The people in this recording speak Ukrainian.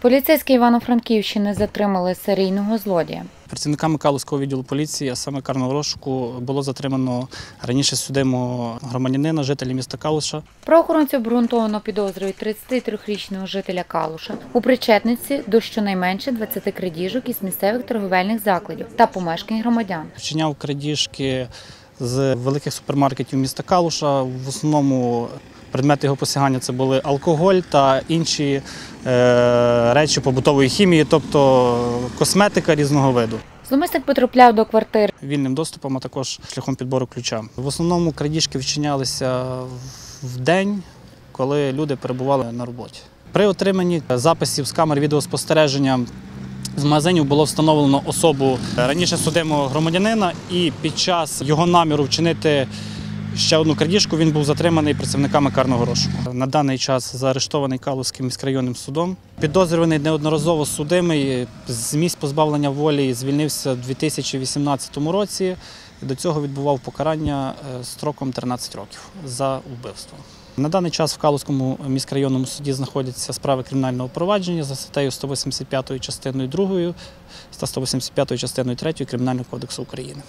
Поліцейські Івано-Франківщини затримали серійного злодія. Працівниками Калузького відділу поліції, а саме карного розшуку, було затримано раніше судимого громадянина, жителя міста Калуша. Правоохоронці обґрунтовано підозрюють 33-річного жителя Калуша у причетниці до щонайменше 20 крадіжок із місцевих торговельних закладів та помешкань громадян. Вчиняв крадіжки з великих супермаркетів міста Калуша. В основному предмети його посягання це були алкоголь та інші е, речі побутової хімії, тобто косметика різного виду. Зломисник потрапляв до квартир. вільним доступом, а також шляхом підбору ключа. В основному крадіжки вчинялися в день, коли люди перебували на роботі. При отриманні записів з камер відеоспостереження з магазинів було встановлено особу раніше судимого громадянина, і під час його наміру вчинити ще одну крадіжку він був затриманий працівниками карного розшуку. На даний час заарештований Калузьким міськрайонним судом. Підозрюваний неодноразово судимий з місць позбавлення волі звільнився у 2018 році. До цього відбував покарання е, строком 13 років за вбивство. На даний час в Калузькому міськрайонному суді знаходяться справи кримінального провадження за статтею 185 частиною 2 та 185 частиною 3 Кримінального кодексу України.